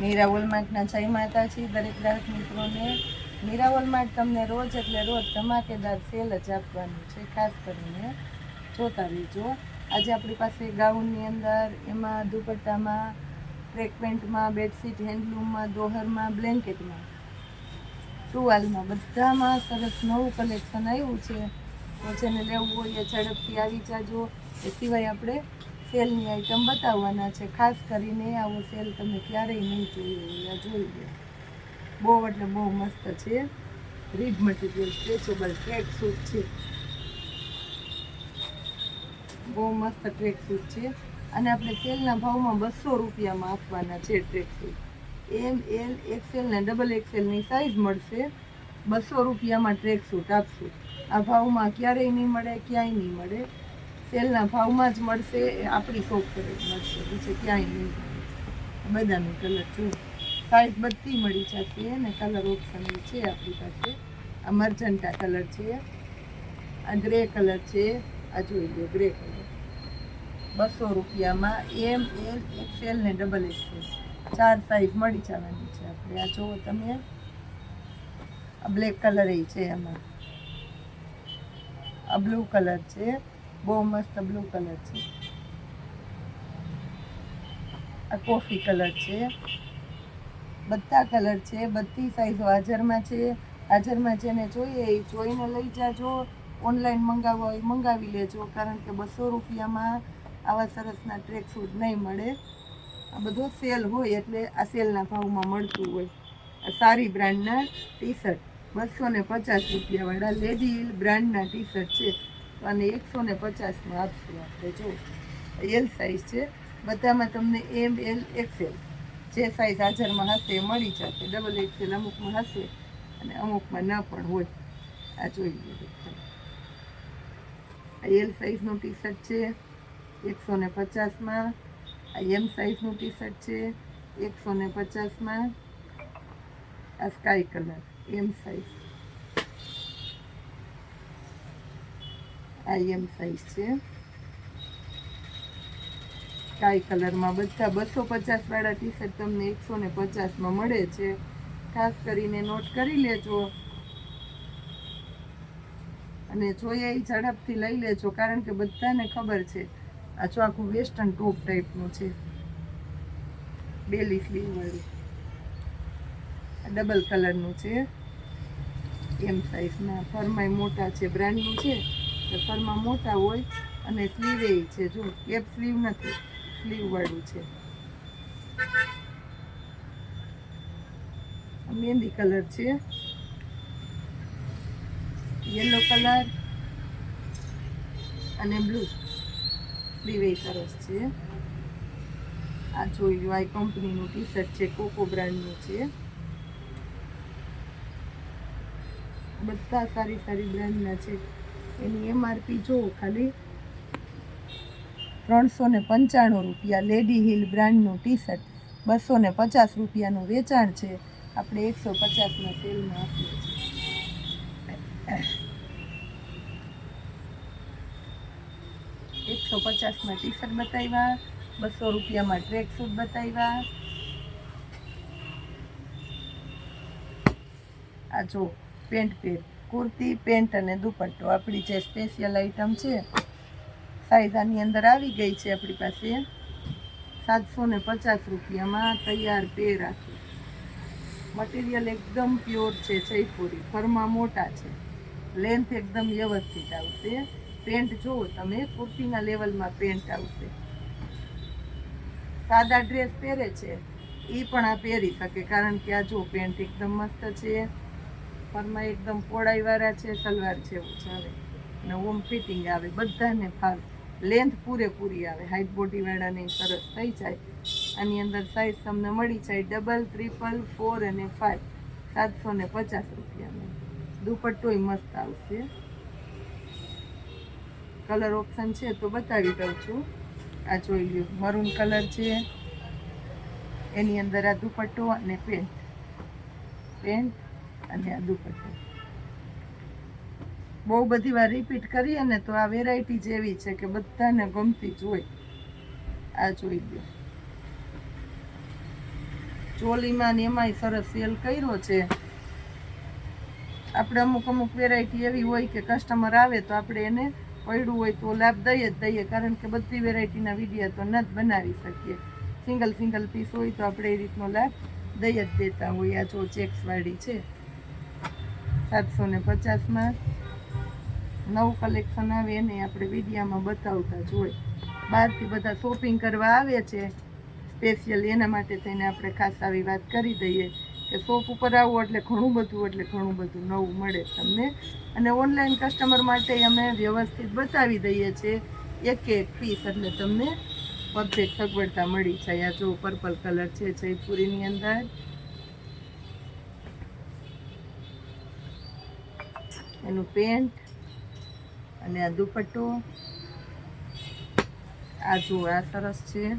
મીરા વોલમાર્ટના જય માતાજી, દરેક ગ્રાહક મિત્રોને. મીરા વોલમાર્ટ તમને રોજ એટલે રોજ ધમાકેદાર સેલ જ આપવાનું છે, ખાસ કરીને જોતા રહેજો. આજે આપણી પાસે ગાઉનની અંદર, એમાં દુપટ્ટામાં, ટ્રેક પેન્ટમાં, બેડશીટ હેન્ડલૂમમાં, દોહરમાં, બ્લેન્કેટમાં. ટુવાલમાં બધામાં સરસ નવું કલેક્શન આવ્યું છે. જેને લેવું હોય એ ઝડપથી આવી જાજો. એ સિવાય આપણે સેલની આઈટમ બતાવવાના છે. ખાસ કરીને આવો સેલ તમે ક્યારેય નહીં જોયો આ જોઈ લો. બહુ એટલે બહુ મસ્ત છે. Read material stretchable track suit છે. બહુ મસ્ત ટ્રેક સૂટ છે. અને આપણે સેલના ભાવમાં બસો રૂપિયામાં આપવાના છે track suit M L XL ને ડબલ એક્સેલની સાઇઝ મળશે. બસો રૂપિયામાં ટ્રેક સૂટ આપશું. આ ભાવમાં ક્યારેય નહીં મળે, ક્યાંય નહીં મળે. સેલના ભાવમાં જ મળશે આપણી શોપ પર મળશે. બીજે ક્યાંય નહીં. બધાનો કલર જો. સાઈઝ બધી મળી જશે અને કલર ઓપ્શન છે આપણી પાસે. આ મર્જન્ટા કલર છે. આ ગ્રે કલર છે. આ જોઈ લો ગ્રે કલર બસો રૂપિયામાં એમ એલ એક્સેલ ને ડબલ એક્સેલ ચાર સાઈઝ મળી જવાની છે આપણે. આ જુઓ તમે. આ બ્લેક કલર એ છે એમાં. આ બ્લુ કલર છે. બહુ મસ્ત બ્લુ કલર છે. આ કોફી કલર છે. બધા કલર છે, બધી સાઈઝો હાજરમાં છે. હાજરમાં જેને જોઈએ એ જોઈને લઈ જાજો. ઓનલાઈન મંગાવવા હોય મંગાવી લેજો, કારણ કે બસો રૂપિયામાં આવા સરસના ટ્રેક સૂટ નહીં મળે. આ બધો સેલ હોય એટલે આ સેલના ભાવમાં મળતું હોય. આ સારી બ્રાન્ડના ટી શર્ટ બસો ને પચાસ રૂપિયાવાળા લેડી બ્રાન્ડના ટી શર્ટ છે. અને એકસો ને પચાસમાં આપશું આપણે, જો. એલ સાઇઝ છે. બધામાં તમને એમ એલ એક્સેલ જે સાઇઝ હાજરમાં હશે એ મળી જશે. ડબલ એક્સેલ અમુકમાં હશે અને અમુકમાં ના પણ હોય. આ જોઈ લો એલ સાઇઝનું ટી શર્ટ છે, એકસો ને પચાસમાં. આ એમ સાઇઝનું ટી શર્ટ છે, એકસો ને પચાસમાં. આ સ્કાય કલર એમ સાઇઝ આ એમ સાઇઝ છે સ્કાય કલરમાં બધા બસો પચાસવાળા ટી શર્ટ તમને એકસો ને પચાસમાં મળે છે. ખાસ કરીને નોટ કરી લેજો. અને જોઈએ એ ઝડપથી લઈ લેજો, કારણ કે બધાને ખબર છે, આ આખું વેસ્ટર્ન ટોપ ટાઈપનું છે. બેલી સ્લીવવાળું ડબલ કલરનું છે. એમ સાઈઝના ફરમાય મોટા છે બ્રાન્ડનું છે. તો મોટા હોય અને સ્લીવ એ છે. જો કેપ સ્લીવ નથી. સ્લીવ વાળું છે. મહેંદી કલર છે. યલો કલર અને બ્લુ સ્લીવ એ સરસ છે. આ જોઈ લો આ કંપનીનું ટી શર્ટ છે, કોકો બ્રાન્ડનું છે. બધા સારી સારી બ્રાન્ડના છે. એની એમઆરપી જુઓ ખાલી. ત્રણસો ને પંચાણું રૂપિયા લેડી હિલ બ્રાન્ડનું ટી શર્ટ બસો ને પચાસ રૂપિયાનું વેચાણ છે. આપણે એકસો પચાસના સેલમાં આપીએ છીએ. એકસો પચાસમાં ટી શર્ટ બતાવ્યા, બસો રૂપિયામાં ટ્રેક સૂટ બતાવ્યા. આ જો પેન્ટ પેર. કુર્તી, પેન્ટ અને દુપટ્ટો. આપણી જે સ્પેશિયલ આઈટમ છે સાઈઝ આની અંદર આવી ગઈ છે આપણી પાસે. સાતસો ને પચાસ રૂપિયામાં તૈયાર પેર મટીરિયલ એકદમ પ્યોર છે, જયપુરી. ફરમાં મોટા છે. લેન્થ એકદમ વ્યવસ્થિત આવશે. પેન્ટ જુઓ તમે, કુર્તીના લેવલમાં પેન્ટ આવશે. સાદા ડ્રેસ પહેરે છે. એ પણ આ પહેરી શકે, કારણ કે આ જો પેન્ટ એકદમ મસ્ત છે. ફરમાં એકદમ પહોળાઈવાળા છે, સલવાર જેવું એવું ચાલે અને ઓમ ફિટિંગ આવે, બધાને ફાવે લેન્થ પૂરેપૂરી આવે, હાઈટ બોડીવાળાને સરસ થઈ જાય. આની અંદર સાઈઝ તમને મળી જાય ડબલ ટ્રિપલ ફોર અને ફાઈવ સાતસો ને પચાસ રૂપિયામાં દુપટ્ટોય મસ્ત આવશે. કલર ઓપ્શન છે તો બતાવી દઉં છું. આ જોઈ લ્યો મરૂન કલર છે. એની અંદર આ દુપટ્ટો અને પેન્ટ પેન્ટ અને આ દુપટ્ટો બહુ બધી વાર રિપીટ કરીએ ને તો આ વેરાયટી જેવી છે કે બધાને ગમતી જ હોય. આ જોઈ લો ચોલીમાં ને એમાંય સરસ સેલ કર્યો છે. આપણે અમુક અમુક વેરાયટી એવી હોય કે કસ્ટમર આવે તો આપણે એને પડ્યું હોય તો લાભ દઈએ જ દઈએ, કારણ કે બધી વેરાયટીના વિડીયા તો ન જ બનાવી શકીએ. સિંગલ સિંગલ પીસ હોય તો આપણે એ રીતનો લાભ દઈ જ દેતા હોય આ જો ચેક્સવાળી છે. સાતસો ને પચાસમાં નવું કલેક્શન આવે એને આપણે વિડીયામાં બતાવતા જ હોય. બહારથી બધા શોપિંગ કરવા આવે છે. સ્પેશિયલ એના માટે થઈને આપણે ખાસ આવી વાત કરી દઈએ કે શોપ ઉપર આવો એટલે ઘણું બધું, એટલે ઘણું બધું નવું મળે તમને. અને ઓનલાઈન કસ્ટમર માટે અમે વ્યવસ્થિત બતાવી દઈએ છીએ. એક એક પીસ એટલે તમને પરફેક્ટ સગવડતા મળી જાય. આ જો પર્પલ કલર છે, જયપુરીની અંદર. એનું પેન્ટ અને આ દુપટ્ટો. આ જુઓ આ સરસ છે.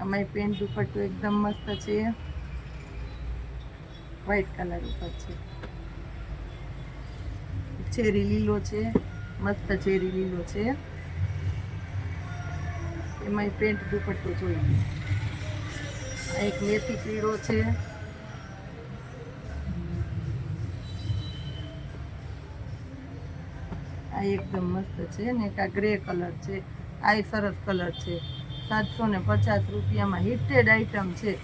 આમાંય પેન્ટ દુપટ્ટો એકદમ મસ્ત છે. વ્હાઈટ કલર ઉપર છે. ચેરી લીલો છે. મસ્ત ચેરી લીલો છે. એમાંય પેન્ટ દુપટ્ટો જોઈએ. આ એક મેથી પીળો છે. એકદમ મસ્ત છે ને એક આ ગ્રે કલર છે. આ સરસ કલર છે. સાતસો ને પચાસ રૂપિયામાં હિટેડ આઈટમ છે.